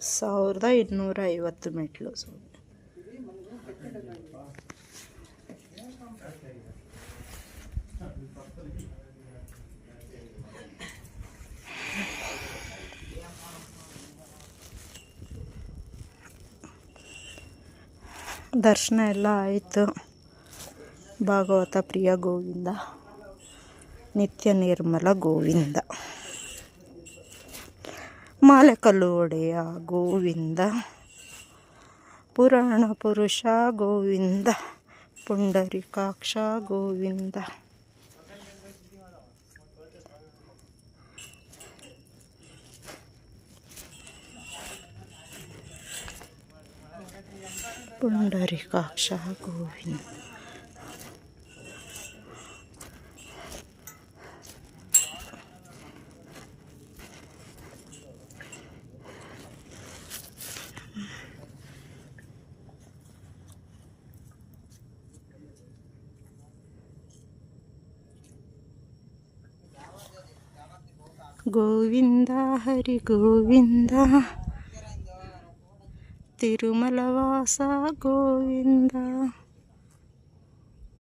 ಸಾವಿರದ ಇನ್ನೂರ ಐವತ್ತು ಮೆಟ್ಲು. ದರ್ಶನ ಎಲ್ಲ ಆಯಿತು. ಭಾಗವತ ಪ್ರಿಯ ಗೋವಿಂದ ನಿತ್ಯ ನಿರ್ಮಲ ಗೋವಿಂದ. ಮಾಲೆಕಲ್ಲು ಗೋವಿಂದ. ಪುರಾಣ ಪುರುಷ ಗೋವಿಂದ ಪುಂಡರಿಕಾಕ್ಷ ಗೋವಿಂದ. ಪುಂಡರಿಕಾಕ್ಷ ಗೋವಿಂದ. ಗೋವಿಂದ ಹರಿ ಗೋವಿಂದ ತಿರುಮಲವಾಸ ಗೋವಿಂದ